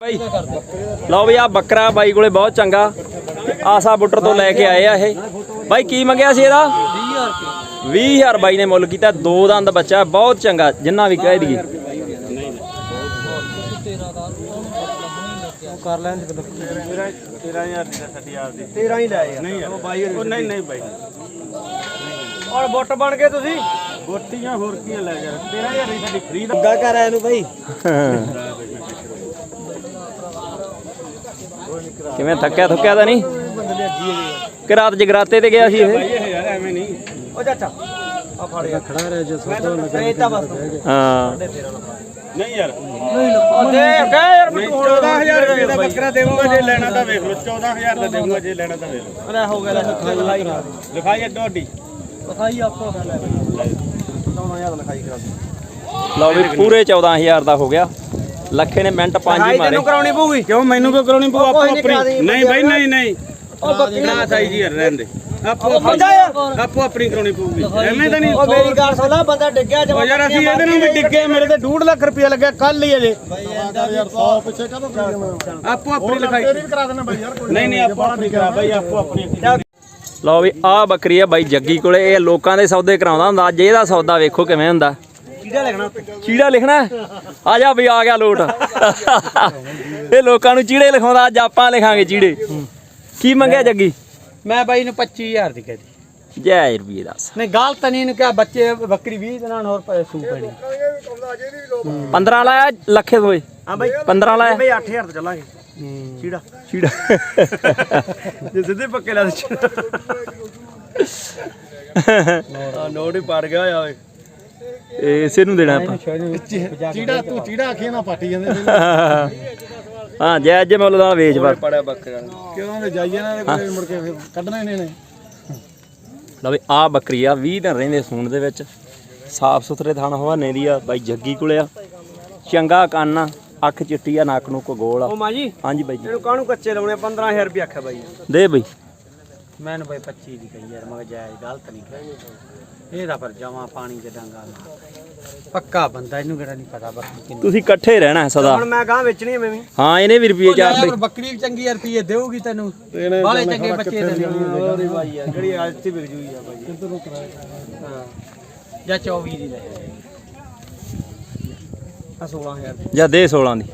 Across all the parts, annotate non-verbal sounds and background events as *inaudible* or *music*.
ਬਾਈ। ਲਓ ਵੀ ਆ ਬੱਕਰਾ ਬਾਈ ਕੋਲੇ ਬਹੁਤ ਚੰਗਾ। ਆਸਾ ਬੁੱਟਰ ਤੋਂ ਲੈ ਕੇ ਆਏ ਆ ਇਹ। ਬਾਈ ਕੀ ਮੰਗਿਆ ਸੀ ਇਹਦਾ? 20000 20000 ਬਾਈ ਨੇ ਮੁੱਲ ਕੀਤਾ। ਦੋ ਦੰਦ ਬੱਚਾ ਬਹੁਤ ਚੰਗਾ। ਜਿੰਨਾ ਵੀ ਕਹਿ ਦਈਏ। ਕਰ ਲੈਣ ਦੇ 13000 ਦੀ ਸਾਡੀ ਆਪ ਦੀ 13 ਹੀ ਲੈ ਯਾਰ ਨਹੀਂ ਉਹ ਬਾਈ ਉਹ ਨਹੀਂ ਨਹੀਂ ਬਾਈ ਔਰ ਬੁੱਟ ਬਣ ਗਏ ਤੁਸੀਂ? ਗੋਟੀਆਂ ਹੋਰ ਕੀ ਲੈ ਜਾ। 13000 ਦੀ ਸਾਡੀ ਫ੍ਰੀ ਦਾ ਕਰ ਆਇਆ ਇਹਨੂੰ ਬਾਈ। *laughs* ਕਿਵੇਂ ਥੱਕਿਆ ਥੁੱਕਿਆ ਤਾਂ ਨਹੀਂ? ਕਿ ਰਾਤ ਜਗਰਾਤੇ ਤੇ ਗਿਆ ਸੀ ਇਹ? ਯਾਰ ਐਵੇਂ ਨਹੀਂ। ਉਹ ਚਾਚਾ ਆ ਫੜ ਯਾਰ ਖੜਾ ਰਹਿ ਜੇ ਸੋਤੋਂ ਲਗਾ ਤਾਂ ਬਸ ਹਾਂ। ਨਹੀਂ ਯਾਰ। ਉਹ ਦੇ ਕਹਿ ਯਾਰ ਨਹੀਂ 14000 ਰੁਪਏ ਦਾ ਬੱਕਰਾ ਦੇਵਾਂਗਾ ਜੇ ਲੈਣਾ ਤਾਂ ਵੇਖ ਲਓ। 14000 ਦਾ ਦੇਵਾਂਗਾ ਜੇ ਲੈਣਾ ਤਾਂ ਵੇਖ ਲਓ। ਲੈ ਹੋ ਗਿਆ ਲੈ ਲਿਖਾਈ ਕਰਾ ਦੇ ਲਿਖਾਈ ਅੱਡੋ ਅੱਡੀ ਲਿਖਾਈ ਆਪੋ ਕਰ ਲੈ। ਬਾਈ 14000 ਲਿਖਾਈ ਕਰਾ ਦੇ। ਲਓ ਵੀ ਪੂਰੇ 14000 ਦਾ ਹੋ ਗਿਆ। ਲੱਖੇ ਨੇ ਮਿੰਟ ਪੰਜ ਹੀ ਮਾਰੇ। ਕਰਾਉਣੀ ਪਊਗੀ। ਕਿਉਂ? ਮੈਨੂੰ ਕਿਉਂ ਕਰਾਉਣੀ ਪਊ? ਆਪੋ ਆਪਣੀ ਨਹੀਂ ਬਾਈ ਨਹੀਂ ਨਹੀਂ। ਉਹ ਬੱਕਰੀ ਨਾ ਸਾਈ ਜੀ ਰਹਿਣ ਦੇ ਆਪੋ ਆਪੋ ਆਪਣੀ ਕਰਾਉਣੀ ਪਊਗੀ। ਐਵੇਂ ਤਾਂ ਨਹੀਂ ਉਹ ਮੇਰੀ ਗੱਲ ਸੁਣ ਲੈ ਬੰਦਾ ਡਿੱਗਿਆ ਉਹ ਜਵਾਬ ਯਾਰ ਅਸੀਂ ਇਹਦੇ ਨਾਲ ਵੀ ਡਿੱਗੇ ਮੇਰੇ ਤੇ 2 ਲੱਖ ਰੁਪਇਆ ਲੱਗਿਆ ਕੱਲ ਹੀ ਅਜੇ। ਆਪੋ ਆਪਣੀ ਲਿਖਾਈ। ਤੇਰੀ ਵੀ ਕਰਾ ਦੇਣਾ ਬਾਈ ਯਾਰ ਕੋਈ ਨਹੀਂ ਨਹੀਂ ਆਪੋ ਆਪਣੀ ਕਰਾ ਬਾਈ ਆਪੋ ਆਪਣੀ ਲਓ ਵੀ ਆਹ ਬੱਕਰੀ ਆ ਬਾਈ ਜੱਗੀ ਕੋਲੇ। ਇਹ ਲੋਕਾਂ ਦੇ ਸੌਦੇ ਕਰਾਉਂਦਾ ਹੁੰਦਾ। ਅੱਜ ਇਹਦਾ ਸੌਦਾ ਵੇਖੋ ਕਿਵੇਂ ਹੁੰਦਾ। ਕਿਹੜਾ ਲਿਖਣਾ ਚੀੜਾ ਲਿਖਣਾ? ਆ ਜਾ ਵੀ ਆ ਗਿਆ ਲੋਟ। ਇਹ ਲੋਕਾਂ ਨੂੰ ਚੀੜੇ ਲਿਖਾਉਂਦਾ ਅੱਜ ਆਪਾਂ ਲਿਖਾਂਗੇ ਚੀੜੇ। ਕੀ ਮੰਗਿਆ ਜੱਗੀ? ਮੈਂ ਬਾਈ ਨੂੰ 25000 ਦੀ ਕਹਦੀ ਜੈ ਰੁਪਏ ਦੱਸ। ਨਹੀਂ ਗਾਲ ਤਾਂ ਨਹੀਂ ਇਹਨੂੰ ਕਿਹਾ ਬੱਚੇ ਬੱਕਰੀ 20 ਦਿਨਾਂ ਹੋਰ ਸੂ ਪੈਣੀ। 15 ਲਾਇਆ ਲੱਖੇ ਹੋਏ ਹਾਂ ਬਾਈ 15 ਲਾਇਆ। ਬਈ 8000 ਤੇ ਚੱਲਾਂਗੇ। ਚੀੜਾ। ਚੀੜਾ। ਜੇ ਸਿੱਧੇ ਪੱਕੇ ਲਾ ਦੇ ਆ ਨੋਟ ਹੀ ਪੜ ਗਿਆ ਓਏ। ਇਹ ਇਸੇ ਨੂੰ ਦੇਣਾ ਆਪਾਂ। ਚੀੜਾ ਤੂੰ ਚੀੜਾ ਆਖੇ ਨਾ ਪਾਟੀ ਜਾਂਦੇ ਹਾਂ ਜੈ ਜੇ ਮੁੱਲ ਦਾ ਵੇਚ ਬਸ। ਪੜਿਆ ਬੱਕਰਾ ਕਿਉਂ ਨੇ ਜਾਈਏ ਨਾ ਕੋਈ ਮੁੜ ਕੇ ਫਿਰ ਕੱਢਣਾ ਇਹਨੇ। ਨੇ ਲਓ ਵੀ ਆ ਬੱਕਰੀ ਆ 20 ਦਿਨ ਰਹਿੰਦੇ ਸੂਣ ਦੇ ਵਿੱਚ। ਸਾਫ਼ ਸੁਥਰੇ ਥਣ ਹਵਾਨੇ ਦੀ ਆ ਬਾਈ ਜੱਗੀ ਕੋਲੇ ਆ। ਚੰਗਾ ਕੰਨ ਆ ਅੱਖ ਚਿੱਟੀ ਆ ਨੱਕ ਨੂੰ ਗੋਲ ਆ। ਉਹ ਮਾਂ ਜੀ ਹਾਂਜੀ ਬਾਈ ਜੀ। ਇਹਨੂੰ ਕਾਹਨੂੰ ਕੱਚੇ ਲਾਉਣੇ 15000 ਰੁਪਏ ਆਖਿਆ ਬਾਈ। ਦੇ ਬਈ। ਮੈਨੂੰ ਬਾਈ 25 ਦੀ ਕਹੀ ਯਾਰ ਮੈਂ ਕਿਹਾ ਜਾਇਜ਼ ਗਲਤ ਨਹੀਂ ਕਹੀ। ਇਹਦਾ ਪਰ ਜਮਾ ਪਾਣੀ ਚ ਡੰਗਾ ਲਾ ਪੱਕਾ ਬੰਦਾ ਇਹਨੂੰ ਕਿਹੜਾ ਨਹੀਂ ਪਤਾ ਬੱਕਰੀ ਕਿੰਨੀ ਤੁਸੀਂ ਇਕੱਠੇ ਰਹਿਣਾ ਹੈ ਸਦਾ। ਹੁਣ ਮੈਂ ਗਾਂ ਵੇਚਣੀ ਐ ਮੈਂ ਵੀ ਹਾਂ ਇਹਨੇ ਵੀ ਰੁਪਏ ਚਾਰ ਬਈ ਬੱਕਰੀ ਚੰਗੀ ਰੁਪਏ ਦੇਊਗੀ ਤੈਨੂੰ। ਬਾਲੇ ਚੰਗੇ ਬੱਚੇ ਦੇ ਉਹਦੀ ਬਾਈ ਆ ਜਿਹੜੀ ਅੱਜ ਤੇ ਵਿਕ ਜੂਗੀ ਆ ਬਾਈ। ਜਾਂ 24 ਦੀ ਲੈ। ਆ 16000 ਦੀ। ਜਾਂ ਦੇ 16 ਦੀ।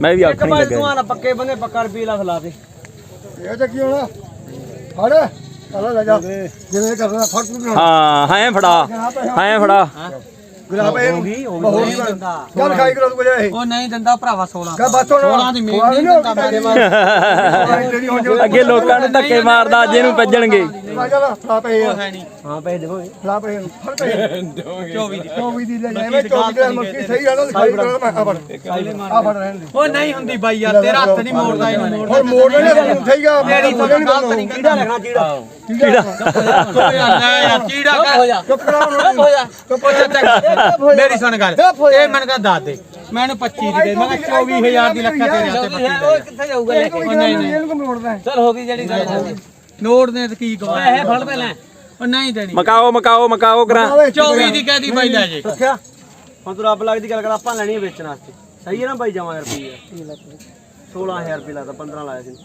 ਮੈਂ ਵੀ ਇੱਕ ਆਖਣ ਹੀ ਬਾਈ ਲੱਗਾ ਤੂੰ ਆ ਪੱਕੇ ਬੰਦੇ ਪੱਕਾ ਰੁਪਏ ਲਾ ਲਾ ਦੇ। ਇਹ ਚੱਕੀ ਹੋਣਾ? ਫੜ। ਜਿਵੇਂ ਕਰਨਾ ਹਾਂ ਹਾਂ ਫੜਾ। ਹਾਂ ਫੜਾ। ਗੁਲਾਬ ਇਹ ਹੋ ਗਈ ਹੋ ਗਈ ਨਹੀਂ ਦਿੰਦਾ। ਚੱਲ ਖਾਈ ਕਰੋ ਤੂੰ ਇਹ। ਉਹ ਨਹੀਂ ਦਿੰਦਾ ਭਰਾਵਾ 16 ਕਹ ਬਸ ਹੁਣ। 16 ਦੀ ਮੇਨ ਨਹੀਂ ਦਿੰਦਾ ਮੇਰੇ ਮਾਰ *laughs* ਤੇਰੀ ਹੁਣ ਜੋ ਅੱਗੇ ਲੋਕਾਂ ਨੂੰ ਧੱਕੇ ਮਾਰਦਾ ਅੱਜ ਇਹਨੂੰ ਭੱਜਣਗੇ। ਚੱਲ ਫੜਾ ਪਏ ਆ ਹੈ ਨਹੀਂ। ਹਾਂ ਪੈਸੇ ਦੇਵੋਗੇ। ਫੜਾ ਪਏ ਫੜ ਪਏ 24 *laughs* ਦੀ। 24 ਦੀ ਲੈ ਜਾ ਐਵੇਂ 24 ਦੀ ਮੱਕੀ ਸਹੀ ਆ ਨਾ ਖਾਈ ਕਰੋ ਮੈਂ ਆ ਫੜ। ਆ ਫੜ ਰਹਿਣ ਦੇ। ਉਹ ਨਹੀਂ ਹੁੰਦੀ ਬਾਈ ਯਾਰ ਤੇਰਾ ਹੱਥ ਨਹੀਂ ਮੋੜਦਾ ਇਹਨੂੰ। ਮੋੜਦਾ ਹੋਰ ਮੋੜ ਲੈ ਤੂੰ ਸਹੀ ਆ ਮੇਰੀ ਤਾਂ ਨਹੀਂ ਗਲਤ ਨਹੀਂ ਕਿਹੜਾ ਲਿਖਣਾ ਚੀੜਾ ਕਿਹੜਾ ਯਾਰ ਚੀੜਾ ਹੋ ਜਾ। ਚੁੱਪ ਕਰਾ ਹੁਣ ਹੋ ਜਾ। ਚੁੱਪ ਮੇਰੀ ਸੁਣ ਗੱਲ। ਇਹ ਮੈਨੂੰ ਕਹ ਦੱਸ ਦੇ। ਮੈਨੂੰ 25 ਦੀ ਦੇ ਮੈਂ ਕਿਹਾ 24000 ਦੀ ਲੱਖਾਂ ਤੇਰੇ ਹੱਥੇ ਬੱਕਰੀ ਉਹ ਕਿੱਥੇ ਜਾਊਗਾ ਲੈ ਕੇ? ਨਹੀਂ ਨਹੀਂ। ਇਹਨੂੰ ਕਿਉਂ ਮੋੜਦਾ ਹੈ? ਚਲ ਹੋ ਗਈ ਜਿਹੜੀ ਗੱਲ ਨੋਟ ਨੇ ਤੇ ਕੀ ਕਮਾ ਇਹ ਫੜ ਪਹਿਲਾਂ। ਉਹ ਨਹੀਂ ਦੇਣੀ। ਮਕਾਓ ਮਕਾਓ ਮਕਾਓ ਕਰਾਂ। 24 ਦੀ ਕਹਦੀ ਬਾਈ ਲੈ ਜੇ। ਰੱਖਿਆ। ਹੁਣ ਤੂੰ ਰੱਬ ਲੱਗਦੀ ਗੱਲ ਕਰ ਆਪਾਂ ਲੈਣੀ ਹੈ ਵੇਚਣ ਵਾਸਤੇ। ਸਹੀ ਹੈ ਨਾ ਬਾਈ ਜਾਵਾਂ ਰੁਪਏ 16000 ਰੁਪਏ ਲਾਦਾ 15 ਲਾਇਆ ਸੀ।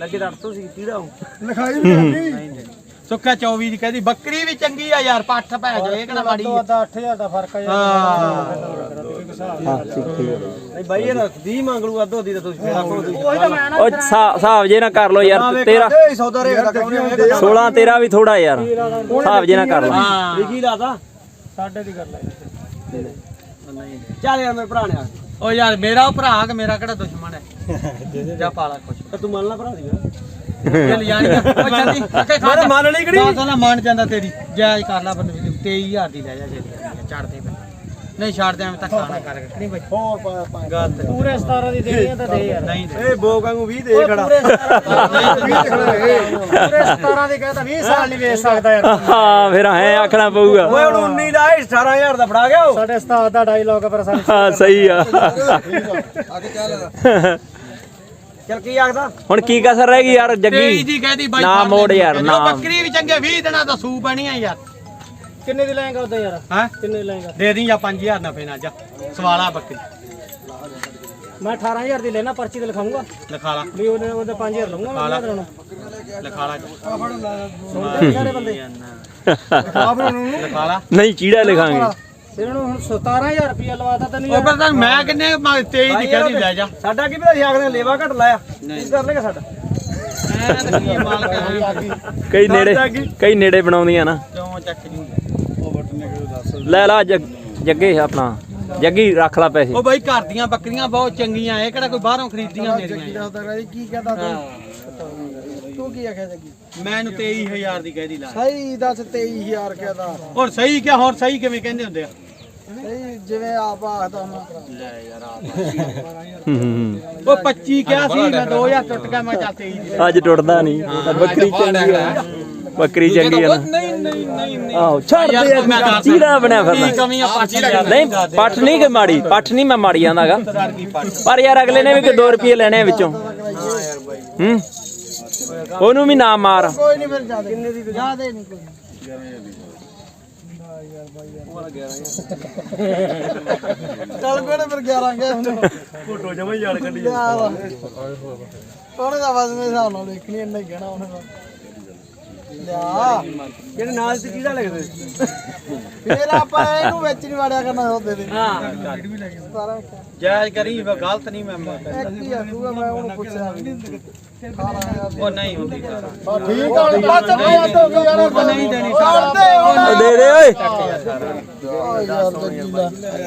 ਲੱਗੇ ਤਾਂ 800 ਸੀ ਕਿਹੜਾ ਉਹ। ਲਿਖਾਈ ਵੀ ਕਰਨੀ ਸੁੱਖਾ 24 ਦੀ ਕਹਦੀ ਬੱਕਰੀ ਵੀ ਚੰਗੀ ਆ ਯਾਰ ਪੱਠ ਭੈ ਜੋ ਇਹ ਕਿਹੜਾ ਮਾੜੀ 8000 ਦਾ ਫ਼ਰਕ ਆ ਯਾਰ। ਨਹੀਂ ਬਾਈ ਇਹ 20 ਮੰਗ ਲੂ ਅੱਧੋ ਦੀ ਤਾਂ ਤੁਸੀਂ ਫੇਰ ਆਖੋ ਤੁਸੀਂ ਉਹੀ ਤਾਂ ਮੈਂ ਉਹ ਹਿਸਾਬ ਹਿਸਾਬ ਜੇ ਨਾ ਕਰ ਲੋ ਯਾਰ ਤੇਰਾ ਇਹ ਸੌਦਾ ਰੇਖ ਦਾ ਕਿਉਂ ਨਹੀਂ 16 ਤੇਰਾ ਵੀ ਥੋੜਾ ਯਾਰ ਹਿਸਾਬ ਜੇ ਨਾ ਕਰ ਲੋ ਹਾਂ ਲਿਖੀ ਲਾਦਾ ਸਾਡੇ ਦੀ ਕਰ ਲੈ ਚੱਲ ਯਾਰ ਮੇਰੇ ਭਰਾ ਨੇ ਆ ਓ ਯਾਰ ਮੇਰਾ ਉਹ ਭਰਾ ਕਿ ਮੇਰਾ ਕਿਹੜਾ ਦੁਸ਼ਮਣ ਹੈ ਜਾ ਪਾਲਾ ਕੁਛ ਤੂੰ ਮੰਨ ਲੈ ਭਰਾ ਦੀ ਚੱਲ ਜਲਦੀ ਖਾ ਮੈਂ ਮੰਨ ਲਈ ਕਿਹੜੀ ਨਾ ਮੰਨ ਜਾਂਦਾ ਤੇਰੀ ਜਾਇਜ਼ ਕਰ ਲੈ ਬੰਦੇ 23000 ਦੀ ਲੈ ਜਾ ਜੇ ਨਹੀਂ ਛੱਡ ਦੇ ਐਵੇਂ ਤਾਂ ਖਾਣਾ ਕਰ ਨਹੀਂ ਬਾਈ। ਹੋਰ ਗੱਲ ਪੂਰੇ 17 ਦੀ ਦੇਣੀ ਆ ਤਾਂ ਦੇ ਯਾਰ। ਨਹੀਂ ਦੇ। ਇਹ ਬੋ ਵਾਂਗੂ 20 ਦੇ ਖੜਾ। ਪੂਰੇ 17 ਦੀ ਕਹਿੰਦਾ 20 ਸਾਲ ਨਹੀਂ ਵੇਚ ਸਕਦਾ ਯਾਰ। ਹਾਂ ਫਿਰ ਐ ਆਖਣਾ ਪਊਗਾ। ਓਏ ਹੁਣ 19 ਦਾ 18000 ਦਾ ਫੜਾ ਗਿਆ ਉਹ। ਸਾਡੇ ਉਸਤਾਦ ਦਾ ਡਾਇਲੌਗ ਪਰ ਸਾਨੂੰ ਹਾਂ ਸਹੀ ਆ। ਚਲ ਕੀ ਆਖਦਾ? ਹੁਣ ਕੀ ਕਸਰ ਰਹਿ ਗਈ ਯਾਰ ਤੇਈ ਜੱਗੀ ਦੀ ਕਹਦੀ ਬਾਈ ਨਾ ਫੜ ਮੋੜ ਯਾਰ। ਨਾ। ਬੱਕਰੀ ਵੀ ਚੰਗੇ 20 ਦਿਨਾਂ ਦਾ ਸੂ ਬਣੀ ਆ ਯਾਰ। ਕਿੰਨੇ ਦੀ ਲੈਂਗਾ ਉਦੋਂ ਯਾਰ? ਹੈ? ਕਿੰਨੇ ਦੀ ਲੈਂਗਾ ਦੇ ਦੀ ਜਾਂ 5000 ਨਾ ਪੈਣਾ ਜਾ ਸਵਾਲਾ ਬੱਕਰੀ। ਮੈਂ 18000 ਦੀ ਲੈਣਾ ਪਰਚੀ ਤੇ ਲਿਖਾਉਂਗਾ ਲਿਖਾ ਲਾ। ਵੀ ਉਹਦੇ ਉਹਦੇ 5000 ਲਊਂਗਾ ਮੈਂ ਦੇਣਾ ਲਿਖਾ ਲਾ। ਸਾਰੇ ਬੰਦੇ। ਲਿਖਾ ਲਾ। ਨਹੀਂ ਚੀੜਾ ਲਿਖਾਂਗੇ। ਇਹਨਾਂ ਨੂੰ ਹੁਣ 17000 ਰੁਪਇਆ ਲਵਾਤਾ ਤੈਨੂੰ ਉਹ ਪਰ ਤਾਂ ਮੈਂ ਕਿੰਨੇ ਮੈਂ 23 ਦੀ ਕਹਿੰਦੀ ਲੈ ਜਾ। ਸਾਡਾ ਕੀ ਪਤਾ ਸੀ ਆਖਦੇ ਲੇਵਾ ਘਟ ਲਾਇਆ। ਕੀ ਕਰ ਲੇਗਾ ਸਾਡਾ? ਕਈ ਨੇੜੇ ਕਈ ਨੇੜੇ ਬਣਾਉਂਦੀਆਂ ਨਾ। ਕਿਉਂ ਚੱਕ ਜੂ ਲੈ ਲਾ ਜੱਗ- ਆਪਣਾ। ਜੱਗੀ ਰੱਖ ਲਾ ਪੈਸੇ। ਉਹ ਬਾਈ ਘਰ ਦੀਆਂ ਬੱਕਰੀਆਂ ਬਹੁਤ ਚੰਗੀਆਂ ਇਹ ਕਿਹੜਾ ਕੋਈ ਬਾਹਰੋਂ ਖਰੀਦੀਆਂ ਮੇਰੀਆਂ ਕੀ ਕਹਦਾ ਤੂੰ? ਤੂੰ ਕੀ ਆਖਿਆ ਜੱਗੀ? ਮੈਂ ਇਹਨੂੰ 23000 ਦੀ ਕਹਿਦੀ ਲਾ। ਸਹੀ ਦੱਸ 23000 ਕਹਦਾ। ਹੋਰ ਸਹੀ ਕਿਹਾ ਹੋਰ ਸਹੀ ਕਿਵੇਂ ਕਹਿੰਦੇ ਹੁੰਦੇ ਆ? ਸਹੀ ਜਿਵੇਂ ਆਪ ਆਖਦਾ ਮੈਂ। ਲੈ ਯਾਰ ਹੂੰ, ਹੂੰ, ਹੂੰ। ਉਹ 25 ਕਿਹਾ ਸੀ ਮੈਂ 2000 ਟੁੱਟ ਗਿਆ ਮੈਂ ਚੱਲ 23 ਦੀ ਅੱਜ ਟੁੱਟਦਾ ਨਹੀਂ ਬੱਕਰੀ ਚੰਗੀ ਆ। ਬੱਕਰੀ ਚੰਗੀ ਆ ਨਾ। ਨਹੀਂ ਛੱਡ ਦੇ ਯਾਰ, ਚੀੜਾ ਬਣਿਆ ਫਿਰਦਾ ਕਮੀਆਂ ਪਾਚੀ ਨਹੀਂ ਪੱਠ ਨਹੀਂ ਕਿ ਮਾੜੀ ਪੱਠ ਨਹੀਂ ਮੈਂ ਮਾੜੀ ਜਾਂਦਾਗਾ ਪਰ ਯਾਰ ਅਗਲੇ ਨੇ ਵੀ ਕਿ 2 ਰੁਪਏ ਲੈਣੇ ਆ ਵਿੱਚੋਂ। ਹੂੰ। ਉਹਨੂੰ ਵੀ ਨਾ ਮਾਰ। ਕੋਈ ਨਹੀਂ ਫਿਰ ਜਾ ਕਿੰਨੇ ਦੀ ਜਾ ਦੇ ਨਹੀਂ ਕੋਈ। ਚੱਲ ਕੋੜੇ ਫਿਰ 11 ਗਿਆ ਹੁਣ। ਫੋਟੋ ਜਮਾ ਯਾਰ ਕੱਢੀ ਕੋੜੇ ਦਾ ਬਸ ਮੇਰੇ ਹਿਸਾਬ ਨਾਲ ਦੇਖਣੀ ਇੰਨਾ ਹੀ ਕਹਿਣਾ ਉਹਨੇ ਬਸ ਲਿਆ। ਜਿਹੜੇ ਨਾਲ ਤੇ ਕਿਹਦਾ ਲੱਗਦੇ ਫਿਰ ਆਪਾਂ ਇਹਨੂੰ ਵਿੱਚ ਨਹੀਂ ਵਾੜਿਆ ਕਰਨਾ ਉਹਦੇ ਦੇ। ਹਾਂ। ਸਾਰਾ ਜਾਇਜ਼ ਕਰੀ ਵਾ ਗਲਤ ਨਹੀਂ ਮੈਂ ਆਖੂਗਾ ਮੈਂ ਉਹਨੂੰ ਪੁੱਛਿਆ ਵੀ ਨਹੀਂ। ਉਹ ਨਹੀਂ ਹੁੰਦੀ। ਸਾਰਾ ਠੀਕ ਆ ਬਸ ਬਹੁਤ ਹੋ ਗਈ ਯਾਰ ਨਹੀਂ ਦੇਣੀ ਕਰਦੇ ਉਹ ਦੇ ਦੇ ਓਏ।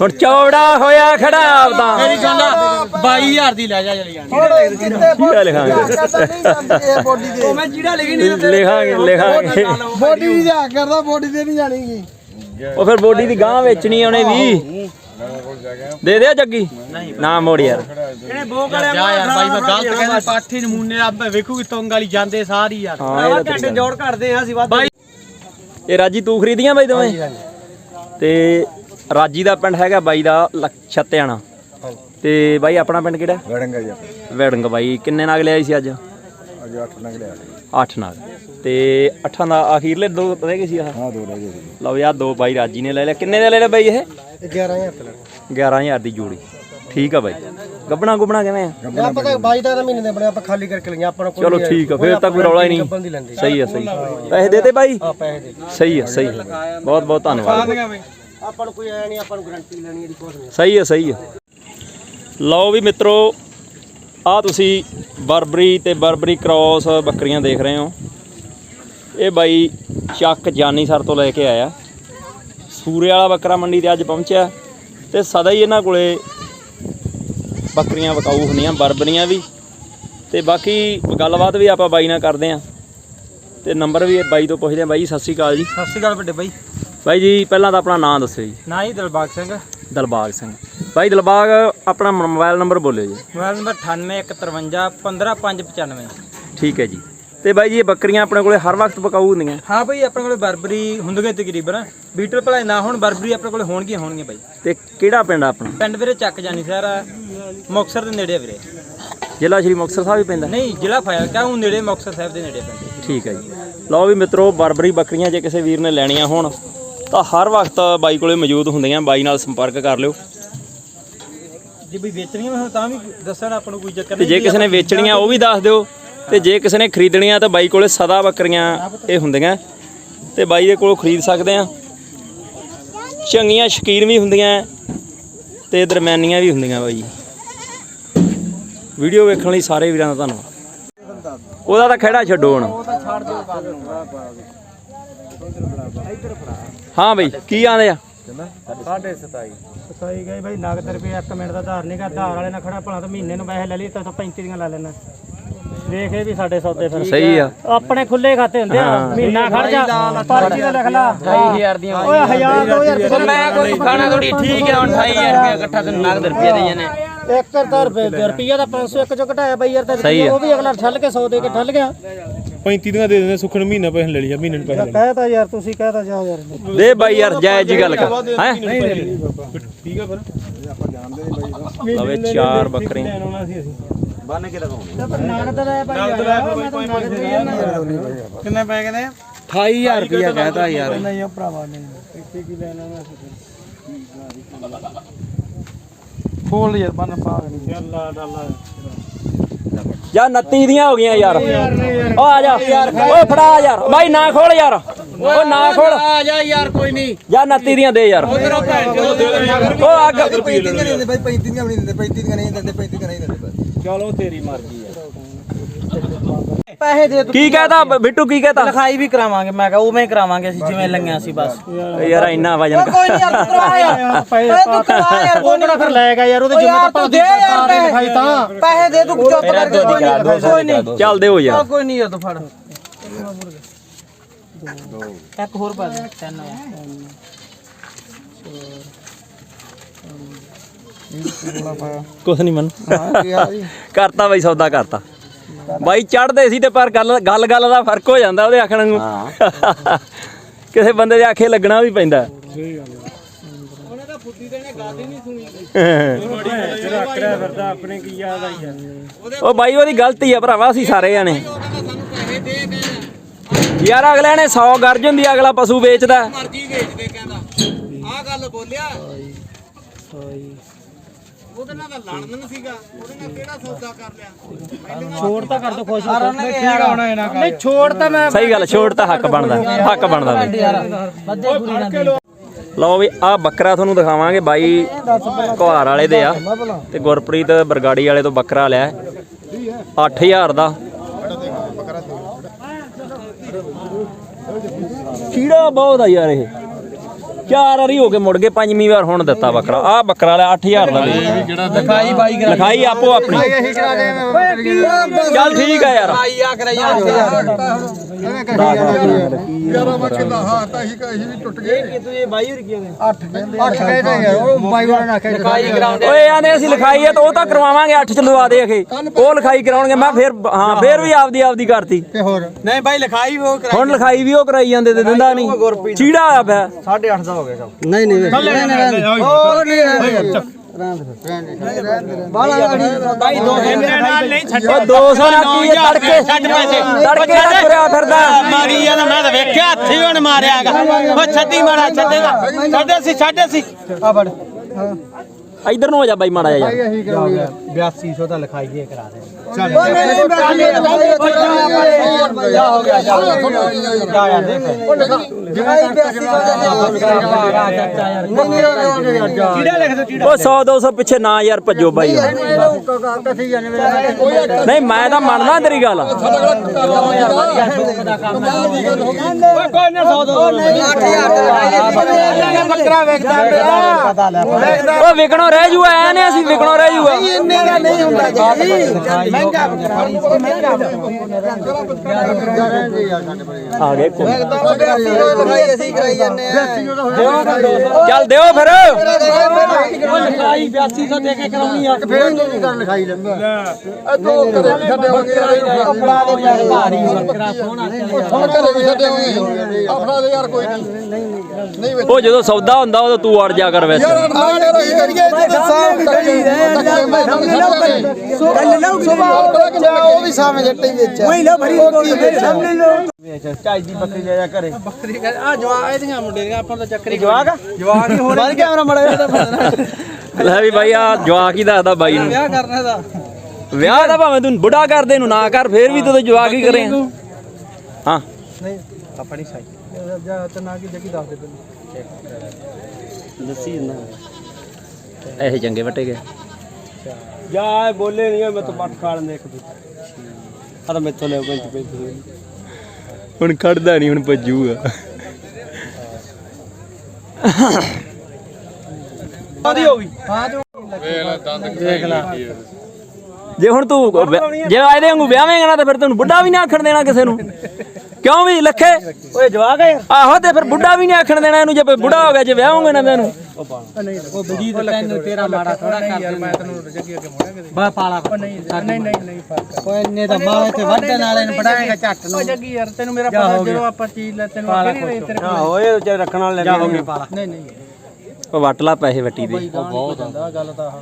ਹੁਣ ਚੌੜਾ ਹੋਇਆ ਖੜਾ ਆਪਦਾ। ਮੇਰੀ ਗੱਲ 22000 ਦੀ ਲੈ ਜਾ ਚਲੀ ਜਾਣੀ ਚੀੜਾ ਲਿਖਾਂਗੇ। ਨਹੀਂ ਜਾਂਦੀ ਇਹ ਬੋਡੀ ਦੇ। ਮੈਂ ਜਿਹੜਾ ਲਿਖੀ ਲਿਖਾਂਗੇ ਲਿਖਾਂਗੇ। ਬੋਡੀ ਦੀ ਜਾ ਕਰਦਾ ਬੋਡੀ ਤੇ ਨਹੀਂ ਜਾਣੀਗੀ ਉਹ ਫਿਰ ਬੋਡੀ ਦੀ ਗਾਂ ਵੇਚਣੀ ਆ ਉਹਨੇ ਵੀ। ਦੇ ਦੇ ਜੱਗੀ। ਨਾ ਮੋੜ ਯਾਰ। ਜਾ ਯਾਰ ਬਾਈ ਮੈਂ ਗਲਤ ਕਹਿੰਦਾ ਪਾਠੀ ਨਮੂਨੇ ਆ ਵੇਖੂਗੀ ਤੁੰਗ ਵਾਲੀ ਜਾਂਦੇ ਸਾਰੀ ਯਾਰ। ਹਾਂ ਇਹ ਤਾਂ। ਜੋੜ ਕਰਦੇ ਆ ਅਸੀਂ ਵੱਧ ਬਾਈ ਇਹ ਰਾਜੀ ਤੂੰ ਖਰੀਦੀਆਂ ਬਾਈ ਦੋਵੇਂ? ਤੇ ਰਾਜੀ ਦਾ ਪਿੰਡ ਹੈਗਾ ਬਾਈ ਦਾ ਛੱਤਿਆਣਾ। ਤੇ ਬਾਈ ਆਪਣਾ ਪਿੰਡ ਕਿਹੜਾ? ਵੜਾਂਗਾ ਜੀ ਵੈੜੰਗ ਬਾਈ। ਕਿੰਨੇ ਨਾਗ ਲਿਆਈ ਸੀ ਅੱਜ? ਅੱਜ 8 ਨਗ ਲਿਆ 8 ਨਾਗ। ਤੇ ਅੱਠਾਂ ਦਾ ਆਖੀਰਲੇ ਦੋ ਰਹਿ ਗਏ ਸੀ ਆਹ? ਹਾਂ ਦੋ ਰਹਿ ਗਏ ਲਓ ਯਾਰ ਦੋ ਬਾਈ ਰਾਜੀ ਨੇ ਲੈ ਲਿਆ। ਕਿੰਨੇ ਦਾ ਲੈ ਲਿਆ ਬਾਈ ਇਹ? 11000 ਤੇ ਲੈਣਾ 11000 ਦੀ ਜੋੜੀ। ਠੀਕ ਆ ਬਾਈ। ਗੱਬਣਾ ਗੁਬਣਾ ਕਿਵੇਂ ਆ? ਯਾਰ ਪਤਾ 22 ਦਾ ਮਹੀਨੇ ਦੇ ਬਣੇ ਆਪਾਂ ਖਾਲੀ ਕਰਕੇ ਲਈਆਂ ਆਪਾਂ ਨੂੰ ਕੋਈ ਚਲੋ ਠੀਕ ਆ ਫੇਰ ਤਾਂ ਕੋਈ ਰੌਲਾ ਹੀ ਦੀ ਨਹੀਂ। ਲੈਂਦੇ। ਸਹੀ ਆ ਸਹੀ ਪੈਸੇ ਦੇ ਦੇ ਬਾਈ? ਆ ਪੈਸੇ ਦੇ। ਸਹੀ ਆ ਸਹੀ ਆ। ਬਹੁਤ ਬਹੁਤ ਧੰਨਵਾਦ। ਆਪਾਂ ਨੂੰ ਕੋਈ ਐ ਨਹੀਂ ਆਪਾਂ ਨੂੰ ਗਾਰੰਟੀ ਲੈਣੀ ਇਹਦੀ ਕੁਝ ਨਹੀਂ। ਸਹੀ ਹੈ ਸਹੀ ਹੈ ਲਓ ਵੀ ਮਿੱਤਰੋ ਆ ਤੁਸੀਂ ਬਰਬਰੀ ਤੇ ਬਰਬਰੀ ਕ੍ਰਾਸ ਬੱਕਰੀਆਂ ਦੇਖ ਰਹੇ ਹੋ। ਇਹ ਬਾਈ ਚੱਕ ਜਾਨੀਸਰ ਤੋਂ ਲੈ ਕੇ ਆਇਆ। ਸੂਰੇ ਵਾਲਾ ਬੱਕਰਾ ਮੰਡੀ ਤੇ ਅੱਜ ਪਹੁੰਚਿਆ ਤੇ ਸਦਾ ਹੀ ਇਹਨਾਂ ਕੋਲੇ ਬੱਕਰੀਆਂ ਵਿਕਾਊ ਹੁੰਦੀਆਂ ਬਰਬਰੀਆਂ ਵੀ। ਤੇ ਬਾਕੀ ਗੱਲਬਾਤ ਵੀ ਆਪਾਂ ਬਾਈ ਨਾਲ ਕਰਦੇ ਆਂ। ਤੇ ਨੰਬਰ ਵੀ ਬਾਈ ਤੋਂ ਪੁੱਛਦੇ ਆਂ। ਬਾਈ ਜੀ, ਸਤਿ ਸ਼੍ਰੀ ਅਕਾਲ ਜੀ। ਸਤਿ ਸ਼੍ਰੀ ਅਕਾਲ ਵੱਡੇ ਬਾਈ। ਬਾਈ ਜੀ ਪਹਿਲਾਂ ਤਾਂ ਆਪਣਾ ਨਾਮ ਦੱਸਿਓ ਜੀ। ਨਾ ਹੀ ਦਿਲਬਾਗ ਸਿੰਘ। ਦਲਬਾਗ ਸਿੰਘ। ਬਾਈ ਦਲਬਾਗ ਆਪਣਾ ਮੋਬਾਈਲ ਨੰਬਰ ਬੋਲਿਓ ਜੀ। ਮੋਬਾਈਲ ਨੰਬਰ 9815515595 ਠੀਕ ਹੈ ਜੀ। ਤੇ ਬਾਈ ਜੀ ਇਹ ਬੱਕਰੀਆਂ ਆਪਣੇ ਕੋਲੇ ਹਰ ਵਕਤ ਪਕਾਊ ਹੁੰਦੀਆਂ? ਹਾਂ ਬਾਈ ਆਪਣੇ ਕੋਲੇ ਬਰਬਰੀ ਹੁੰਦੀਆਂ ਤਕਰੀਬਨ। ਬੀਟਲ ਭਲਾਈ ਨਾ ਹੁਣ ਬਰਬਰੀ ਆਪਣੇ ਕੋਲੇ ਹੋਣਗੀਆਂ ਹੋਣਗੀਆਂ ਬਾਈ। ਤੇ ਕਿਹੜਾ ਪਿੰਡ ਆ ਆਪਣਾ? ਪਿੰਡ ਵੀਰੇ ਚੱਕ ਜਾਨੀ ਸਰ। ਮੁਕਸਰ ਦੇ ਨੇੜੇ ਆ ਵੀਰੇ। ਜ਼ਿਲ੍ਹਾ ਸ਼੍ਰੀ ਮੁਕਤਸਰ ਸਾਹਿਬ ਹੀ ਪੈਂਦਾ? ਨਹੀਂ ਜ਼ਿਲ੍ਹਾ ਫਾਇਲ ਕਾ ਉਹ ਨੇੜੇ ਮੁਕਸਰ ਸਾਹਿਬ ਦੇ ਨੇੜੇ ਪੈਂਦੇ। ਠੀਕ ਹੈ ਜੀ। ਲਓ ਵੀ ਮਿੱਤਰੋ ਬਰਬਰੀ ਬੱਕਰੀਆਂ ਜੇ ਕਿਸੇ ਵੀਰ ਨੇ ਲੈਣੀਆਂ ਹੋਣ ਤਾਂ ਹਰ ਵਕਤ ਬਾਈ ਕੋਲੇ ਮੌਜੂਦ ਹੁੰਦੀਆਂ ਬਾਈ ਨਾਲ ਸੰਪਰਕ ਕਰ ਲਿਓ। ਜੇ ਵੀ ਵੇਚਣੀਆਂ ਹੋਣ ਤਾਂ ਵੀ ਦੱਸਣ ਆਪਾਂ ਨੂੰ ਕੋਈ ਚੱਕਰ ਤੇ ਜੇ ਕਿਸੇ ਨੇ ਵੇਚਣੀਆਂ ਉਹ ਵੀ ਦੱਸ ਦਿਓ। ਤੇ ਜੇ ਕਿਸੇ ਨੇ ਖਰੀਦਣੀਆਂ ਤਾਂ ਬਾਈ ਕੋਲੇ ਸਦਾ ਬੱਕਰੀਆਂ ਇਹ ਹੁੰਦੀਆਂ। ਤੇ ਬਾਈ ਦੇ ਕੋਲੋਂ ਖਰੀਦ ਸਕਦੇ ਆ ਚੰਗੀਆਂ ਸ਼ਕੀਰ ਵੀ ਹੁੰਦੀਆਂ ਤੇ ਦਰਮਿਆਨੀਆਂ ਵੀ ਹੁੰਦੀਆਂ ਬਾਈ। ਵੀਡੀਓ ਵੇਖਣ ਲਈ ਸਾਰੇ ਵੀਰਾਂ ਦਾ ਧੰਨਵਾਦ। ਉਹਦਾ ਤਾਂ ਖਹਿੜਾ ਛੱਡੋ ਹੁਣ। ਤਾਂ ਛੱਡ ਦਿਓ ਗੱਲ ਨੂੰ ਹਾਂ ਬਈ ਕੀ ਆਂਦੇ ਆ? ਸਤਾਈ ਗਏ ਬਾਈ ਨਗਦ ਰੁਪਏ 1 ਮਿੰਟ ਦਾ ਧਾਰ ਨਹੀਂਗਾ ਧਾਰ ਵਾਲੇ ਨਾਲ ਖੜਾ ਭਲਾ ਤਾਂ ਮਹੀਨੇ ਨੂੰ ਪੈਸੇ ਲੈ ਲਈ ਤਾਂ 35 ਦੀਆਂ ਲਾ ਲੈਣਾ ਵੇਖ ਇਹ ਵੀ ਸਾਡੇ ਸੌਦੇ ਫਿਰ। ਸਹੀ ਆ। ਆਪਣੇ ਖੁੱਲੇ ਖਾਤੇ ਹੁੰਦੇ ਆ ਮਹੀਨਾ ਖੜ ਜਾ ਪਰਚੀ ਦਾ ਲਿਖ ਲਾ। 28000 ਦੀਆਂ ਓਏ 1000 2000 ਮੈਂ ਕੋਈ ਖਾਣਾ ਥੋੜੀ ਠੀਕ ਹੈ ਹੁਣ 28000 ਰੁਪਏ ਇਕੱਠਾ ਤੇ ਨਗਦ ਰੁਪਏ ਦੇ ਜਾਨੇ ਇੱਕ ਕਰਤਾ ਰੁਪਏ ਰੁਪਿਆ ਦਾ 500 ਇੱਕ ਚੋਂ ਘਟਾਇਆ ਬਾਈ ਯਾਰ ਤਾਂ ਸਹੀ ਆ। ਉਹ ਵੀ ਅਗਲਾ ਠੱਲ ਕੇ 100 ਦੇ ਕੇ ਠੱਲ ਗਿਆ 35 ਦੀਆਂ ਦੇ ਦਿੰਦੇ ਸੁਖਣ ਮਹੀਨਾ ਪੈਸੇ ਲੈ ਲਿਆ ਮਹੀਨੇ ਨੂੰ ਪੈਸੇ ਕਹਿਤਾ ਯਾਰ ਤੁਸੀਂ ਕਹਿਤਾ ਜਾਓ ਯਾਰ ਦੇ ਬਾਈ ਯਾਰ ਜਾਇਜ਼ ਜੀ ਗੱਲ ਕਰ ਹੈ ਠੀਕ ਆ ਫਿਰ ਲਵੇ ਚਾਰ ਬੱਕਰੀਆਂ ਆਉਣਾ ਸੀ ਅਸੀਂ ਨਾਨਕ ਦਾ ਭਾਈ ਯਾਰ ਮੈਂ ਤਾਂ ਨਾਨਕ ਦੇ ਨਾ ਕਿੰਨੇ ਪੈ ਗਏ ਨੇ 28000 ਰੁਪਏ ਕਹਤਾ ਯਾਰ ਨਹੀਂ ਭਰਾਵਾ ਨਹੀਂ ਇੱਥੇ ਕੀ ਲੈਣਾ ਮੈਂ ਖੋਲ ਯਾਰ ਬੰਨ ਪਾ ਯਾ 29 ਦੀਆਂ ਹੋ ਗਈਆਂ ਯਾਰ। ਓ ਆ ਜਾ। ਓ ਫੜਾ ਯਾਰ। ਬਾਈ ਨਾ ਖੋਲ ਯਾਰ। ਓ ਨਾ ਖੋਲ। ਆ ਜਾ ਯਾਰ ਕੋਈ ਨਹੀਂ। ਯਾ 29 ਦੀਆਂ ਦੇ ਯਾਰ। ਉਧਰੋਂ ਭੈਣ ਓ ਅੱਗ 35 ਨਹੀਂ ਦਿੰਦੇ ਬਾਈ 35 ਨਹੀਂ ਦਿੰਦੇ 35 ਨਹੀਂ ਦਿੰਦੇ 35 ਨਹੀਂ ਦਿੰਦੇ ਚਲੋ ਤੇਰੀ ਮਰਜ਼ੀ ਆ। ਪੈਸੇ ਦੇ ਕੀ ਕਹਤਾ? ਬਿੱਟੂ ਕੀ ਕਹਤਾ? ਲਿਖਾਈ ਵੀ ਕਰਾਵਾਂਗੇ ਮੈਂ ਕਿਹਾ ਉਵੇਂ ਹੀ ਕਰਾਵਾਂਗੇ ਅਸੀਂ ਜਿਵੇਂ ਲੰਗਿਆ ਸੀ ਬਸ। ਯਾਰ ਇੰਨਾ ਵਜਨ ਕੋਈ ਨਹੀਂ ਯਾਰ ਕਰਵਾ ਯਾਰ। ਪੈਸੇ ਤੂੰ ਕਰਵਾ ਯਾਰ ਕੋਈ ਨਹੀਂ ਫਿਰ ਲੈ ਗਿਆ ਯਾਰ ਉਹਦੇ ਜਿੰਮੇ ਤਾਂ ਦੇ ਯਾਰ ਪੈਸੇ। ਤਾਂ। ਪੈਸੇ ਦੇ ਤੂੰ ਚੁੱਪ ਕਰਕੇ ਕੋਈ ਨਹੀਂ ਚੱਲ ਦਿਓ ਆ ਯਾਰ ਕੋਈ ਨਹੀਂ ਯਾਰ ਤੂੰ ਫੜ। ਇੱਕ ਹੋਰ ਪਾ ਦੇ ਤਿੰਨ। ਕੁਛ ਨਹੀਂ ਮਨ। ਕਰਤਾ ਬਾਈ ਸੌਦਾ ਕਰਤਾ। ਬਾਈ ਚੜਦੇ ਸੀ ਤੇ ਪਰ ਗੱਲ ਗੱਲ ਗੱਲ ਦਾ ਫ਼ਰਕ ਹੋ ਜਾਂਦਾ ਉਹਦੇ ਆਖਣ ਨੂੰ। *laughs* ਕਿਸੇ ਬੰਦੇ ਦੇ ਆਖੇ ਲੱਗਣਾ ਵੀ ਪੈਂਦਾ। ਉਹ ਬਾਈ ਉਹਦੀ ਗਲਤੀ ਆ ਭਰਾਵਾ ਅਸੀਂ ਸਾਰੇ ਜਾਣੇ। ਯਾਰ ਅਗਲੇ ਨੇ 100 ਗਰਜ ਹੁੰਦੀ ਅਗਲਾ ਪਸ਼ੂ ਵੇਚਦਾ। ਮਰਜ਼ੀ ਵੇਚਦੇ ਕਹਿੰਦਾ। ਆ ਗੱਲ ਬੋਲਿਆ। ਉਹਦੇ ਨਾਲ ਤਾਂ ਲੜਨ ਸੀਗਾ। ਉਹਦੇ ਨਾਲ ਕਿਹੜਾ ਸੌਦਾ ਕਰ ਲਿਆ? ਛੋੜ ਤਾਂ ਕਰ ਦੋ ਖੁਸ਼ ਹੋ ਠੀਕ ਆਉਣਾ ਇਹਨਾਂ ਨਹੀਂ ਛੋੜ ਤਾਂ ਮੈਂ ਸਹੀ ਗੱਲ ਛੋੜ ਤਾਂ ਹੱਕ ਬਣਦਾ। ਹੱਕ ਬਣਦਾ ਬਾਈ ਬੱਦੇ ਪੂਰੀ ਨਾ ਲਓ ਵੀ ਆ ਬੱਕਰਾ ਤੁਹਾਨੂੰ ਦਿਖਾਵਾਂਗੇ ਬਾਈ ਕੁਹਾਰ ਵਾਲੇ ਦੇ ਆ। ਤੇ ਗੁਰਪ੍ਰੀਤ ਬਰਗਾੜੀ ਵਾਲੇ ਤੋਂ ਬੱਕਰਾ ਲਿਆ। 8000 ਦਾ। ਕੀੜਾ ਬਹੁਤ ਆ ਯਾਰ ਇਹ। ਚਾਰ ਵਾਰੀ ਹੋ ਕੇ ਮੁੜ ਗਏ ਪੰਜਵੀਂ ਵਾਰ ਹੁਣ ਦਿੱਤਾ ਬੱਕਰਾ। ਆ ਬੱਕਰਾ ਲਿਆ 8000 ਦਾ ਵੀ। ਲਿਖਾਈ ਬਾਈ ਕਰਾ ਲਿਖਾਈ ਆਪੋ ਆਪਣੀ। ਚੱਲ ਠੀਕ ਆ ਯਾਰ। ਬਾਈ ਆ ਕਰਾਈ ਯਾਰ ਯਾਰਾ ਮੱਕੇ ਦਾ ਹਾਂ ਤਾਂ ਹੀ ਕਹੀ ਵੀ ਟੁੱਟ ਗਏ। ਕਿ ਤੂੰ ਇਹ ਬਾਈ ਹੋਰ ਕੀ 8 8 ਕਹਿੰਦੇ ਯਾਰ ਉਹ ਬਾਈ ਵਾਲਾ ਨਾ ਕਹੇ ਲਿਖਾਈ ਕਰਾਉਂਦੇ ਓਏ ਆਂਦੇ ਅਸੀਂ ਲਿਖਾਈ ਆ ਤਾਂ ਉਹ ਤਾਂ ਕਰਵਾਵਾਂਗੇ 8 ਚ ਲਵਾ ਦੇ ਅਖੇ। ਉਹ ਲਿਖਾਈ ਕਰਾਉਣਗੇ ਮੈਂ ਫਿਰ ਹਾਂ ਫਿਰ ਵੀ ਆਪਦੀ ਆਪਦੀ ਕਰਤੀ। ਤੇ ਹੋਰ? ਨਹੀਂ ਬਾਈ ਲਿਖਾਈ ਵੀ ਉਹ ਕਰਾਈ ਹੁਣ ਲਿਖਾਈ ਵੀ ਉਹ ਕਰਾਈ ਜਾਂਦੇ ਤੇ ਦਿੰਦਾ ਨਹੀਂ। ਚੀੜਾ ਆ ਪਿਆ। 8.5 ਦਾ ਹੋ ਗਿਆ ਸਭ ਨਹੀਂ ਨਹੀਂ ਉਹ ਨਹੀਂ ਬਾਲਾ ਬਾਈ ਦੋ ਨਾਲ ਨਹੀਂ ਉਹ 200 ਨਾਲ ਕੀ ਹੈ? ਤੜਕੇ। ਤੜਕੇ ਦਾ ਤੁਰਿਆ ਫਿਰਦਾ। ਮਾਰੀ ਆ ਨਾ ਮੈਂ ਤਾਂ ਵੇਖਿਆ ਹੱਥੀ ਹੁਣ ਮਾਰਿਆਗਾ ਉਹ ਛੱਡੀ ਮਾਰਾ ਛੱਡੇਗਾ। ਛੱਡੇ ਸੀ ਛੱਡੇ ਸੀ। ਆ ਬੜ ਇਧਰ ਨੂੰ ਹੋ ਜਾ ਬਾਈ ਮਾੜਾ ਯਾਰ ਕਰਾਂਗੇ। 8200 ਦਾ ਲਿਖਾਈ ਇਹ ਕਰਾ ਦੇ ਉਹ ਨਹੀਂ ਨਹੀਂ ਜਾ ਹੋ ਗਿਆ ਜਾ ਜਾ ਯਾਰ ਦੇਖ ਚੀੜਾ ਲਿਖ ਦੋ ਚੀੜਾ ਉਹ 100 200 ਪਿੱਛੇ ਨਾ ਯਾਰ ਭੱਜੋ ਬਾਈ ਨਹੀਂ ਮੈਂ ਤਾਂ ਮੰਨਦਾ ਤੇਰੀ ਗੱਲ ਕੋਈ ਨਾ 100 ਦੋ ਬੱਕਰਾ ਵੇਖਦਾ ਮੇਰਾ ਉਹ ਵਿਕਣੋਂ ਰਹਿ ਜੂਆ ਐ ਨੇ ਅਸੀਂ ਵਿਕਣੋਂ ਰਹਿ ਜੂਆ ਦਾ ਨਹੀਂ ਹੁੰਦਾ ਜੀ ਮਹਿੰਗਾ ਆ ਗਏ ਘੁੰਮ। ਅਸੀਂ ਕਰਾਈ ਜਾਂਦੇ ਆ ਚੱਲ ਦਿਓ ਫਿਰ ਲਿਖਾਈ 8200 ਦੇ ਕੇ ਕਰਾਉਣੀ ਆ ਫੇਰ ਨਹੀਂ ਕਰ ਲਿਖਾਈ ਲੈਂਦਾ ਇੱਥੋਂ ਕਦੇ ਵੀ ਛੱਡੇ ਹੋਗੇ ਕਪੜਾ ਦੇ ਯਾਰ ਭਾਰੀ ਬੱਕਰਾ ਸੋਹਣਾ ਹੁਣ ਕਦੇ ਵੀ ਛੱਡੇ ਹੋਗੇ ਆਪਣਾ ਦੇ ਯਾਰ ਕੋਈ ਨਹੀਂ ਉਹ ਜਦੋਂ ਸੌਦਾ ਹੁੰਦਾ ਉਦੋਂ ਤੂੰ ਅੜ ਜਾ ਕਰ ਉਹ ਵੀ ਚਾਈ ਦੀ ਬੱਕਰੀ ਬੱਕਰੀ ਆ ਜਵਾ ਇਹਦੀਆਂ ਮੁੰਡੇ ਦੀਆਂ ਆਪਾਂ ਤਾਂ ਚੱਕਰੀ ਜਵਾਕ ਜਵਾਕ ਹੀ ਹੋਰ ਕੈਮਰਾ ਮੜਾ ਲੈ ਵੀ ਬਾਈ ਆ ਜਵਾਕ ਹੀ ਦੱਸਦਾ ਬਾਈ ਨੂੰ। ਵਿਆਹ ਕਰਨਾ ਦਾ ਵਿਆਹ ਦਾ ਭਾਵੇਂ ਤੂੰ ਬੁੱਢਾ ਕਰਦੇ ਨੂੰ ਨਾ ਕਰ ਫੇਰ ਵੀ ਤੂੰ ਤਾਂ ਜਵਾਕ ਹੀ ਕਰੇ। ਹਾਂ। ਨਹੀਂ ਆਪਣੀ ਸਾਈ। ਜਾ ਤੇ ਨਾ ਕੀ ਜੱਗੀ ਦੱਸ ਦੇ ਤੈਨੂੰ। ਦੱਸੀ ਨਾ ਇਹ ਚੰਗੇ ਵਟੇ ਗਏ। ਜਾ ਬੋਲੇ ਨਹੀਂ ਮੈਂ ਤਾਂ ਪੱਟ ਖਾਣ ਦੇ ਇੱਕ ਦੂ ਆ ਤਾਂ ਮੈਥੋਂ ਲੈ ਪੈਂਚ ਪੈਂਚ ਹੁਣ ਖੜਦਾ ਨਹੀਂ ਹੁਣ ਭੱਜੂਗਾ। ਆਦੀ ਹੋ ਗਈ। ਜੇ ਹੁਣ ਤੂੰ ਜੇ ਇਹਦੇ ਵਾਂਗੂ ਵਿਆਹਵੇਂਗਾ ਨਾ ਤੇ ਫਿਰ ਤੈਨੂੰ ਬੁੱਢਾ ਵੀ ਨਹੀਂ ਆਖਣ ਦੇਣਾ ਕਿਸੇ ਨੂੰ। ਕਿਉਂ ਵੀ ਲੱਖੇ? ਓਏ ਜਵਾਕ ਹੈ ਆਹੋ ਤੇ ਫਿਰ ਬੁੱਢਾ ਵੀ ਨਹੀਂ ਆਖਣ ਦੇਣਾ ਇਹਨੂੰ ਜੇ ਬੁੱਢਾ ਹੋ ਗਿਆ ਜੇ ਵਿਆਹੋਗੇ ਨਾ ਤੈਨੂੰ ਉਹ ਬਜੀਤ ਤੈਨੂੰ ਤੇਰਾ ਮਾੜਾ ਥੋੜਾ ਕਰ ਦੇ ਮੈਂ ਤੈਨੂੰ ਜੱਗੀ ਅੱਗੇ ਮੋੜਾਂਗੇ ਬਾ ਪਾਲਾ ਨਹੀਂ ਨਹੀਂ ਨਹੀਂ ਨਹੀਂ ਫ਼ਰਕ ਓਏ ਇੰਨੇ ਤਾਂ ਮਾਲੇ ਤੇ ਵੱਧਣ ਵਾਲੇ ਨੂੰ ਪੜਾਏਗਾ ਝੱਟ ਨੂੰ। ਜੱਗੀ ਯਾਰ ਤੈਨੂੰ ਮੇਰਾ ਪਤਾ ਜਦੋਂ ਆਪਾਂ ਚੀਜ਼ ਲੈ ਤੈਨੂੰ ਅੱਗੇ ਨਹੀਂ ਰਹੀ ਤੇਰੇ ਹਾਂ ਓਏ ਵਿਚਾਰੇ ਰੱਖਣ ਵਾਲੇ ਜਾ ਹੋ ਗਿਆ ਪਾਲਾ। ਨਹੀਂ ਨਹੀਂ। ਉਹ ਵੱਟ ਲਾ ਪੈਸੇ ਵੱਟੀ ਦੇ। ਬਹੁਤ ਹੁੰਦਾ ਗੱਲ ਤਾਂ ਆਹ।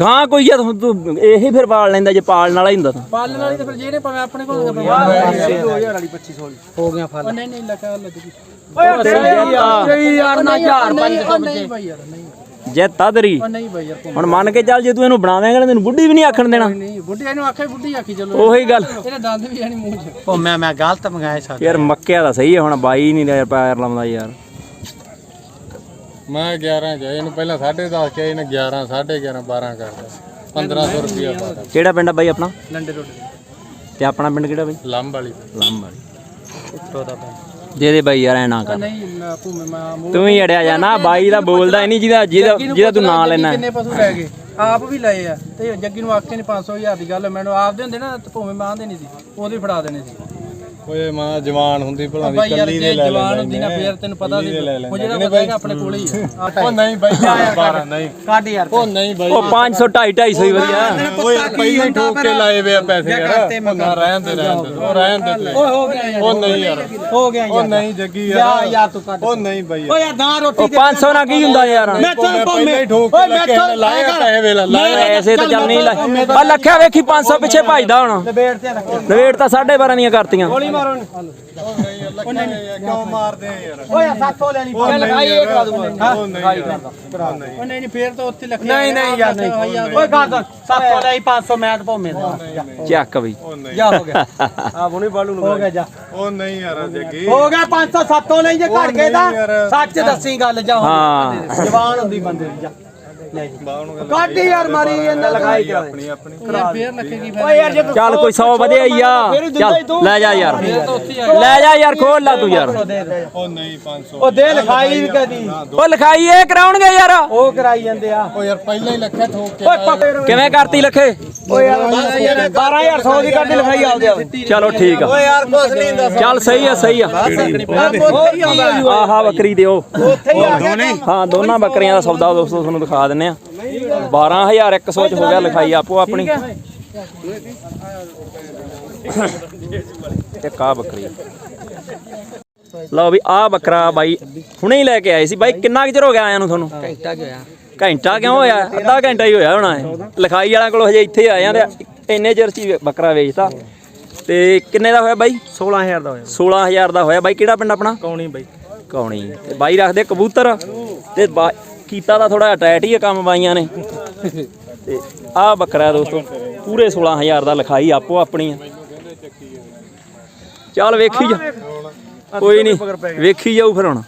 ਗਾਂ ਕੋਈ ਆ ਤੂੰ ਤੂੰ ਇਹੀ ਫਿਰ ਪਾਲ ਲੈਂਦਾ ਜੇ ਪਾਲਣ ਵਾਲਾ ਹੀ ਹੁੰਦਾ ਤਾਂ। ਪਾਲਣ ਵਾਲੀ ਤਾਂ ਫਿਰ ਜਿਹੜੇ ਭਾਵੇਂ ਆਪਣੇ ਕੋਲ 2000 ਵਾਲੀ 2500 ਹੋ ਗਿਆ ਫਲ। ਨਹੀਂ ਨਹੀਂ ਲੱਗਾ ਲੱਗੀ ਓਏ ਯਾਰ ਨਾ 1000 500 ਵਿੱਚ ਨਹੀਂ ਜੇ ਤਦਰੀ। ਉਹ ਨਹੀਂ ਬਾਈ ਯਾਰ ਹੁਣ ਮੰਨ ਕੇ ਚੱਲ ਜੇ ਤੂੰ ਇਹਨੂੰ ਬਣਾ ਦੇਂਗਾ ਤੈਨੂੰ ਬੁੱਢੀ ਵੀ ਨਹੀਂ ਆਖਣ ਦੇਣਾ। ਨਹੀਂ ਬੁੱਢੀ ਇਹਨੂੰ ਆਖੇ ਬੁੱਢੀ ਆਖੀ ਚਲੋ। ਉਹੀ ਗੱਲ। ਇਹਦੇ ਦੰਦ ਵੀ ਹੈ ਨਹੀਂ ਮੂੰਹ 'ਚ। ਉਹ ਮੈਂ ਮੈਂ ਗਲਤ ਮੰਗਾਇਆ ਸਾ ਯਾਰ ਮੱਕਿਆ ਦਾ ਸਹੀ ਹੈ ਹੁਣ ਬਾਈ ਨਹੀਂ ਯਾਰ ਪੈਰ ਲਾਉਂਦਾ ਯਾਰ। ਮੈਂ 11 ਚ ਇਹਨੂੰ ਪਹਿਲਾਂ 10.5 ਕਿਹਾ ਇਹਨੇ 11 11.5 12 ਕਰਦਾ 1500 ਰੁਪਿਆ ਪਾਦਾ ਕਿਹੜਾ ਪਿੰਡ ਆ ਬਾਈ ਆਪਣਾ? ਲੰਡੇ ਰੋਡ ਤੇ ਆਪਣਾ ਪਿੰਡ ਕਿਹੜਾ ਬਾਈ? ਲੰਬ ਵਾਲੀ। ਲੰਮ ਵਾਲੀ। ਦੇ ਦੇ ਬਾਈ ਯਾਰ ਐ ਨਾ ਕਰ। ਨਹੀਂ ਮੈਂ ਭੂਮੇ ਮੈਂ ਮੂੰਹ ਤੂੰ ਹੀ ਅੜਿਆ ਜਾ ਨਾ ਬਾਈ ਦਾ ਬੋਲਦਾ ਹੀ ਨਹੀਂ ਜਿਹਦਾ ਜਿਹਦਾ ਜਿਹਦਾ ਤੂੰ ਨਾਂ ਲੈਣਾ। ਕਿੰਨੇ ਪਸ਼ੂ ਲੈ ਗਏ? ਆਪ ਵੀ ਲਏ ਆ। ਤੇ ਜੱਗੀ ਨੂੰ ਆਖੇ ਨੇ 500 ਹਜ਼ਾਰ ਦੀ ਗੱਲ ਮੈਨੂੰ ਆਪ ਦੇ ਹੁੰਦੇ ਨਾ ਭੂਮੇ ਮਾਂ ਦੇ ਨਹੀਂ ਸੀ। ਉਹਦੇ ਫੜਾ ਦੇਣੇ ਸੀ। ਓਏ ਮਾਂ ਜਵਾਨ ਹੁੰਦੀ ਭਲਾ ਦੀ ਬਾਈ ਯਾਰ ਕੱਲੀ ਜੇ ਦੇ ਲੈ ਜਵਾਨ ਹੁੰਦੀ ਨਾ ਫੇਰ ਤੈਨੂੰ ਪਤਾ ਸੀ ਉਹ ਜਿਹੜਾ ਬੰਦਾ ਹੈਗਾ ਆਪਣੇ ਕੋਲੇ ਹੀ ਆ। ਉਹ ਨਹੀਂ ਬਾਈ 12 ਨਹੀਂ। ਕੱਢ ਯਾਰ ਉਹ ਨਹੀਂ ਬਾਈ ਉਹ 500 250 250 ਹੀ ਵਧੀਆ ਓਏ ਪਹਿਲਾਂ ਹੀ ਠੋਕ ਕੇ ਲਾਏ ਵੇ ਆ ਪੈਸੇ ਯਾਰ। ਉਹ ਨਾ ਰਹਿਣ ਦੇ ਰਹਿਣ ਦੇ। ਉਹ ਰਹਿਣ ਦੇ। ਓਏ ਹੋ ਗਿਆ ਯਾਰ। ਉਹ ਨਹੀਂ ਯਾਰ। ਹੋ ਗਿਆ ਉਹ ਨਹੀਂ ਜੱਗੀ ਯਾਰ। ਯਾਰ ਯਾਰ ਤੂੰ ਕੱਢ ਉਹ ਨਹੀਂ ਬਾਈ ਓ ਯਾਰ ਦਾ ਰੋਟੀ ਉਹ 500 ਨਾਲ ਕੀ ਹੁੰਦਾ ਯਾਰ? ਮੈਂ ਮੈਂ ਪਹਿਲਾਂ ਹੀ ਠੋਕ ਕੇ ਲਾਇਆ ਪੈਸੇ ਵੇਲਾ। ਲਾਇਆ ਐਸੇ ਤਾਂ ਚੱਲ ਨਹੀਂ ਲਾਏ ਆ ਲੱਖਿਆ ਵੇਖੀ 500 ਪਿੱਛੇ ਭਜਦਾ ਹੁਣ। ਬੇੜ ਤੇ ਰੱਖ। ਨਵੇੜ ਤਾਂ 12.5 ਦੀਆਂ ਕਰਤੀਆਂ ਮਾਰੋ ਉਹ ਨਹੀਂ। ਕਿਉਂ ਮਾਰਦੇ ਆ ਯਾਰ? ਓਏ ਸਾਥੋਂ ਲੈ ਲਈ ਉਹ ਨਹੀਂ ਯਾਰ, ਉਹ ਨਹੀਂ ਯਾਰ। ਉਹ ਨਹੀਂ ਨਹੀਂ ਫੇਰ ਤਾਂ ਉੱਥੇ ਲੱਖ ਨਹੀਂ ਨਹੀਂ ਯਾਰ ਨਹੀਂ ਓਏ ਗੱਲ ਸਾਥੋਂ ਲੈ 500 ਮੈਂ ਤੇ ਭੋਮੇ ਦਾ ਚੱਕ ਬਈ ਜਾ ਹੋ ਗਿਆ। *laughs* ਆ ਬੁਣੀ ਬਾਲੂ ਨੂੰ ਹੋ ਗਿਆ ਜਾ। ਉਹ ਨਹੀਂ ਯਾਰ ਜੱਗੀ ਹੋ ਗਿਆ 500 ਸਾਥੋਂ ਲਈ ਜੇ ਘੜ ਕੇ ਦਾ ਸੱਚ ਦੱਸੀ ਗੱਲ ਜਾ ਹੋ। ਜਵਾਨ ਹੁੰਦੀ ਬੰਦੇ ਦੀ ਜਾ। ਕੱਢ ਯਾਰ ਮਾਰੀ ਇਹਨਾਂ ਲਗਾਈ ਆਪਣੀ ਆਪਣੀ। ਫੇਰ ਲੱਖੇਗੀ ਓਏ ਯਾਰ ਜੇ ਚੱਲ ਕੋਈ 100 ਵਧਿਆ ਹੀ ਆ। ਚੱਲ ਲੈ ਜਾ ਯਾਰ। ਲੈ ਜਾ ਯਾਰ ਖੋਲ ਲਾ ਤੂੰ ਯਾਰ। ਉਹ ਨਹੀਂ 500 ਉਹ ਦੇ ਲਿਖਾਈ ਵੀ ਕਦੀ। ਉਹ ਲਿਖਾਈ ਇਹ ਕਰਾਉਣਗੇ ਯਾਰ। ਉਹ ਕਰਾਈ ਜਾਂਦੇ ਆ। ਉਹ ਯਾਰ ਪਹਿਲਾਂ ਹੀ ਲੱਖਾ ਠੋਕ ਕੇ ਓਏ ਪਕੜ। ਕਿਵੇਂ ਕਰਤੀ ਲਖੇ? ਓਏ ਯਾਰ 12100 ਦੀ ਕੱਢ ਲਿਖਾਈ ਆਉਦੇ ਆ ਚਲੋ ਠੀਕ ਆ। ਯਾਰ ਕੁਛ ਨਹੀਂ ਚੱਲ ਸਹੀ ਆ ਸਹੀ ਆ। ਆਹਾ ਬੱਕਰੀ ਦੇ ਉਹ ਉੱਥੇ ਹੀ ਦੋਨਾਂ? ਬੱਕਰੀਆਂ ਦਾ ਸੌਦਾ ਦੋਸਤੋ ਤੁਹਾਨੂੰ ਦਿਖਾ ਦਿੰਨੇ ਆ। 12100 ਚ ਹੋ ਗਿਆ ਲਿਖਾਈ ਆਪੋ ਆਪਣੀ। ਇੱਕ ਆ ਬੱਕਰੀ। ਲਓ ਵੀ ਆ ਬੱਕਰਾ ਬਾਈ ਹੁਣੇ ਹੀ ਲੈ ਕੇ ਆਏ ਸੀ। ਬਾਈ ਕਿੰਨਾ ਕੁ ਚਿਰ ਹੋ ਗਿਆ ਆਇਆਂ ਨੂੰ ਤੁਹਾਨੂੰ? ਘੰਟਾ ਹੋਇਆ। ਘੰਟਾ ਕਿਉਂ ਹੋਇਆ? ਅੱਧਾ ਘੰਟਾ ਹੀ ਹੋਇਆ ਹੋਣਾ ਹੈ ਲਿਖਾਈ ਵਾਲਿਆਂ ਕੋਲ ਹਜੇ ਇੱਥੇ ਆਏ ਆ ਤੇ ਇੰਨੇ ਚਿਰ ਚ ਹੀ ਬੱਕਰਾ ਵੇਚਤਾ। ਤੇ ਕਿੰਨੇ ਦਾ ਹੋਇਆ ਬਾਈ? 16000 ਦਾ ਹੋਇਆ। 16000 ਦਾ ਹੋਇਆ। ਬਾਈ ਕਿਹੜਾ ਪਿੰਡ ਆਪਣਾ? ਕੌਣੀ ਬਾਈ। ਕੌਣੀ। ਤੇ ਬਾਈ ਰੱਖਦੇ ਕਬੂਤਰ। ਤੇ ਬਾ- ਕੀਤਾ ਤਾਂ ਥੋੜਾ ਟਾਈਟ ਹੀ ਆ ਕੰਮ ਬਾਈਆਂ ਨੇ। ਤੇ ਆਹ ਬੱਕਰਾ ਦੋਸਤੋ ਪੂਰੇ 16000 ਦਾ ਲਿਖਾਈ ਆਪੋ ਆਪਣੀ ਆ। ਚੱਲ ਵੇਖੀ ਜਾ। ਕੋਈ ਨਹੀਂ। ਵੇਖੀ ਜਾਊ ਫਿਰ ਹੁਣ।